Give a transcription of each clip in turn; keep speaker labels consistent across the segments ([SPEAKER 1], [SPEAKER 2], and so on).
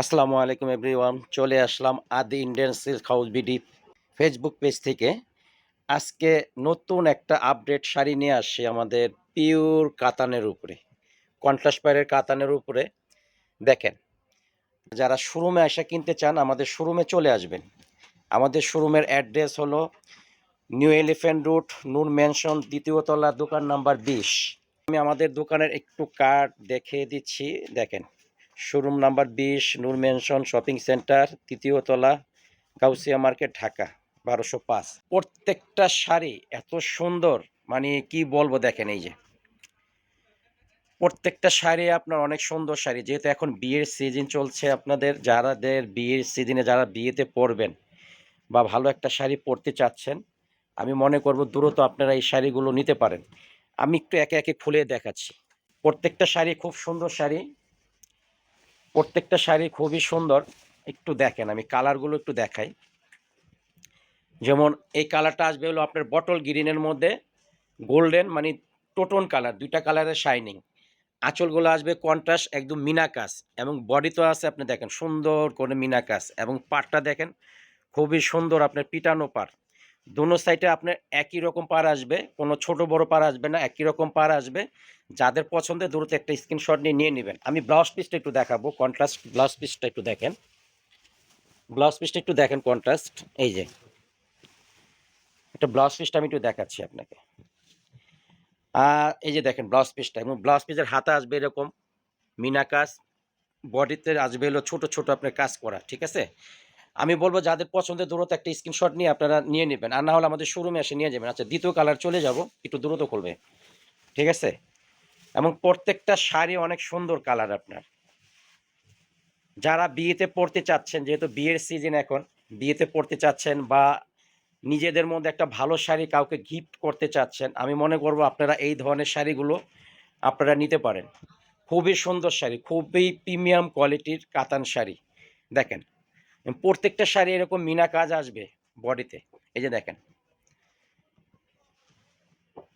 [SPEAKER 1] আসসালামু আলাইকুম এভরিওয়ান চলে আসলাম Adi Indian Silk House BD Facebook page থেকে। আজকে নতুন একটা আপডেট শাড়ি নিয়ে আসছি আমাদের পিওর কাতানের উপরে কন্ট্রাস্ট পায়ের কাতানের উপরে। দেখেন, যারা শোরুমে আসা কিনতে চান, আমাদের শোরুমে চলে আসবেন। আমাদের শোরুমের অ্যাড্রেস হলো New Elephant Road Noor Mansion দ্বিতীয় তলা, দোকান নাম্বার বিশ। আমি আমাদের দোকানের একটু কার্ড দেখে দিচ্ছি। দেখেন শোরুম নাম্বার বিশ, নূর মেনশন শপিং সেন্টার, তৃতীয় তলা, গাউসিয়া মার্কেট, ঢাকা, বারোশো পাঁচ। প্রত্যেকটা শাড়ি এত সুন্দর মানে কি বলব দেখেন এই যে। প্রত্যেকটা শাড়ি আপনার অনেক সুন্দর শাড়ি, যেহেতু এখন বিয়ের সিজন চলছে আপনাদের, যারাদের বিয়ের সিজনে যারা বিয়েতে পরবেন বা ভালো একটা শাড়ি পরতে চাচ্ছেন, আমি মনে করব দ্রুত আপনারা এই শাড়িগুলো নিতে পারেন। আমি একটু একে একে খুলে দেখাচ্ছি। প্রত্যেকটা শাড়ি খুব সুন্দর শাড়ি প্রত্যেকটা শাড়ি খুবই সুন্দর। একটু দেখেন, আমি কালারগুলো একটু দেখাই। যেমন এই কালারটা আসবে হলো আপনার বটল গ্রিনের মধ্যে, গোল্ডেন মানে টোটন কালার, দুইটা কালারের শাইনিং। আঁচলগুলো আসবে কন্ট্রাস্ট, একদম মিনাকাস এবং বডি তো আছে আপনি দেখেন, সুন্দর করে মিনাকাস এবং পাটটা দেখেন, খুবই সুন্দর আপনার পিটানো পার দুনো সাইডে আপনার একই রকম পার আসবে, কোনো ছোট বড় পার আসবে না, একই রকম পার আসবে। যাদের পছন্দের দ্রুত একটা স্ক্রিনশট নিয়ে নিয়ে নেবেন। আমি ব্লাউজ পিসটা একটু দেখাবো কন্ট্রাস্ট ব্লাউজ পিসটা একটু দেখেন। ব্লাউজ পিসটা একটু দেখেন কন্ট্রাস্ট এই যে। একটা ব্লাউজ পিসটা আমি একটু দেখাচ্ছি আপনাকে। আর এই যে দেখেন ব্লাউজ পিসটা এবং ব্লাউজ পিসের হাতে আসবে এরকম মিনা কাজ বডিতে আসবে হলো ছোটো ছোটো আপনার কাজ করা, ঠিক আছে? আমি বলব যাদের পছন্দের দূরত্ব, একটা স্ক্রিনশট নিয়ে আপনারা নিয়ে নেবেন। আর না হলে আমাদের শোরুমে এসে নিয়ে যাবেন। আচ্ছা দ্বিতীয় কালার চলে যাব। একটু দ্রুত করবে ঠিক আছে? এবং প্রত্যেকটা শাড়ি অনেক সুন্দর কালার আপনার। যারা বিয়েতে পড়তে চাচ্ছেন, যেহেতু বিয়ের সিজন এখন, বিয়েতে পড়তে চাচ্ছেন বা নিজেদের মধ্যে একটা ভালো শাড়ি কাউকে গিফট করতে চাচ্ছেন, আমি মনে করব আপনারা এই ধরনের শাড়িগুলো আপনারা নিতে পারেন। খুবই সুন্দর শাড়ি, খুবই প্রিমিয়াম কোয়ালিটির কাতান শাড়ি। দেখেন প্রত্যেকটা শাড়ি এরকম মিনা কাজ আসবে বডিতে। এই যে দেখেন।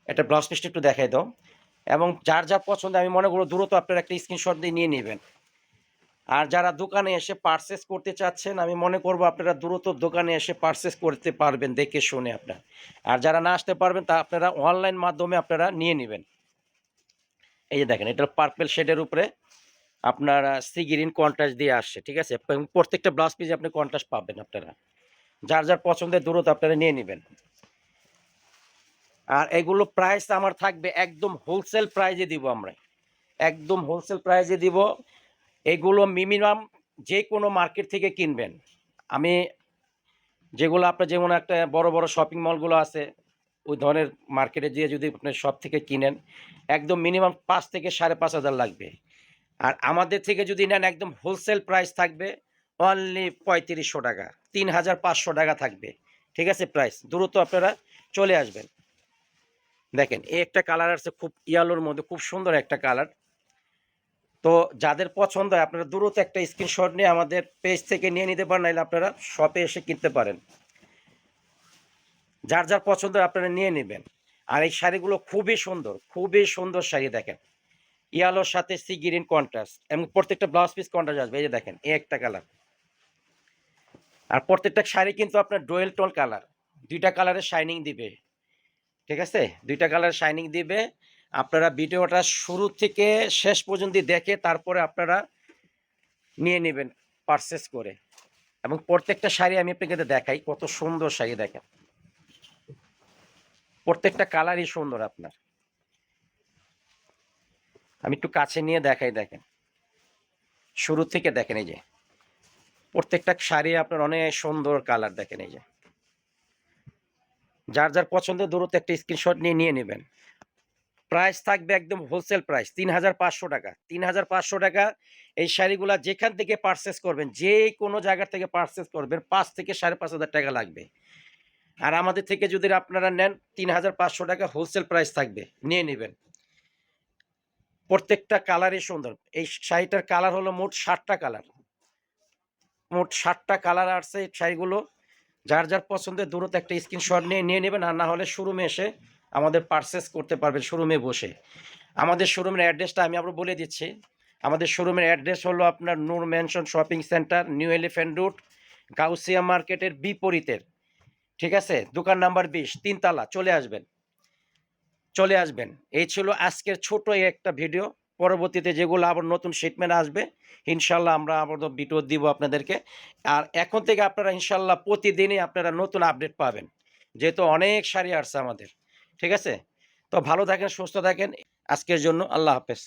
[SPEAKER 1] এটা ব্লাউজ পিসটা একটু দেখাই দাও। এবং যার যা পছন্দ, আমি মনে করব দ্রুত আপনারা একটা স্ক্রিনশট দিয়ে নিয়ে নেবেন। আর যারা দোকানে এসে পারচেস করতে চাচ্ছেন, আমি মনে করব আপনারা দ্রুত দোকানে এসে পারচেস করতে পারবেন, দেখে শুনে আপনার। আর যারা না আসতে পারবেন, তা আপনারা অনলাইন মাধ্যমে আপনারা নিয়ে নেবেন। এই যে দেখেন, এটা পার্পেল শেডের উপরে আপনার সি গ্রিন কন্ট্রাস্ট দিয়ে আসছে, ঠিক আছে? প্রত্যেকটা ব্লাউজ পিসে আপনি কন্ট্রাস্ট পাবেন আপনারা। যার যার পছন্দের দূরত্ব আপনারা নিয়ে নেবেন। আর এগুলো প্রাইস আমার থাকবে একদম হোলসেল প্রাইজে দিব আমরা। একদম হোলসেল প্রাইজে দিব। এগুলো মিনিমাম যে কোনো মার্কেট থেকে কিনবেন। আমি যেগুলো আপনার যেমন একটা বড় বড় শপিং মলগুলো আছে, ওই ধরনের মার্কেটে গিয়ে যদি আপনি সব থেকে কিনেন, একদম মিনিমাম পাঁচ থেকে সাড়ে পাঁচ হাজার লাগবে। আর আমাদের থেকে যদি নেন একদম হোলসেল প্রাইস থাকবে অনলি পঁয়ত্রিশশো টাকা তিন হাজার পাঁচশো টাকা থাকবে, ঠিক আছে প্রাইস দ্রুত আপনারা চলে আসবেন। দেখেন, এই একটা কালার আছে খুব ইয়ালোর মধ্যে, খুব সুন্দর একটা কালার তো যাদের পছন্দ হয় আপনারা দ্রুত একটা স্ক্রিনশট নিয়ে আমাদের পেজ থেকে নিয়ে নিতে পারেন, নাহলে আপনারা শপে এসে কিনতে পারেন। যার যার পছন্দ আপনারা নিয়ে নেবেন। আর এই শাড়িগুলো খুবই সুন্দর খুবই সুন্দর শাড়ি দেখেন। ইয়ালোর সাথে সি গ্রিন কন্ট্রাস্ট এবং প্রত্যেকটা ব্লাউজ পিস কন্ট্রাস্ট আসবে, এই যে দেখেন, এই একটা কালার। আর প্রত্যেকটা শাড়ি কিন্তু আপনার ডোয়েল টোন কালার, দুইটা কালারের শাইনিং দিবে, ঠিক আছে? দুইটা কালার শাইনিং দিবে। আপনারা ভিডিওটা শুরু থেকে শেষ পর্যন্ত দেখে তারপরে আপনারা নিয়ে নেবেন পারচেস করে। এবং প্রত্যেকটা শাড়ি আমি আপনাকে দেখাই, কত সুন্দর শাড়ি দেখেন। প্রত্যেকটা কালারই সুন্দর আপনার। আমি একটু কাছে নিয়ে দেখাই, দেখেন। শুরু থেকে দেখেন এই যে। প্রত্যেকটা শাড়ি আপনার অনেক সুন্দর কালার, দেখেন এই যে। যার যার পছন্দের দূরত্ব একটা স্ক্রিনশট নিয়ে নিয়ে নেবেন। প্রাইস থাকবে একদম হোলসেল প্রাইস তিন হাজার পাঁচশো টাকা। তিন হাজার পাঁচশো টাকা এই শাড়িগুলা যেখান থেকে পারচেস করবেন, যে কোনো জায়গা থেকে পারচেস করবেন, পাঁচ থেকে সাড়ে পাঁচ হাজার টাকা লাগবে। আর আমাদের থেকে যদি আপনারা নেন তিন হাজার পাঁচশো টাকা হোলসেল প্রাইস থাকবে, নিয়ে নেবেন। প্রত্যেকটা কালারই সুন্দর। এই শাড়িটার কালার হলো মোট ষাটটা কালার মোট ষাটটা কালার আসছে এই শাড়িগুলো। যার যার পছন্দের দূরত্ব একটা স্ক্রিনশট নিয়ে নিয়ে নেবেন আর না হলে শোরুমে এসে আমাদের পারচেস করতে পারবেন শোরুমে বসে। আমাদের শোরুমের অ্যাড্রেসটা আমি আবার বলে দিচ্ছি। আমাদের শোরুমের অ্যাড্রেস হলো আপনার Noor Mansion Shopping Centre New Elephant Road Gausia মার্কেটের বিপরীতের। ঠিক আছে? দোকান নাম্বার বিশ, তিনতলা, চলে আসবেন। চলে আসবেন। এই ছিল আজকের ছোট একটা ভিডিও। পরবর্তীতে যেগুলো আবার নতুন শিটমেন্ট আসবে ইনশাল্লাহ আমরা আবার ভিডিও দিব আপনাদেরকে। আর এখন থেকে আপনারা ইনশাল্লাহ প্রতিদিনই আপনারা নতুন আপডেট পাবেন। যেহেতু অনেক শাড়ি আসছে আমাদের। ঠিক আছে? তো ভালো থাকেন, সুস্থ থাকেন। আজকের জন্য আল্লাহ হাফেজ।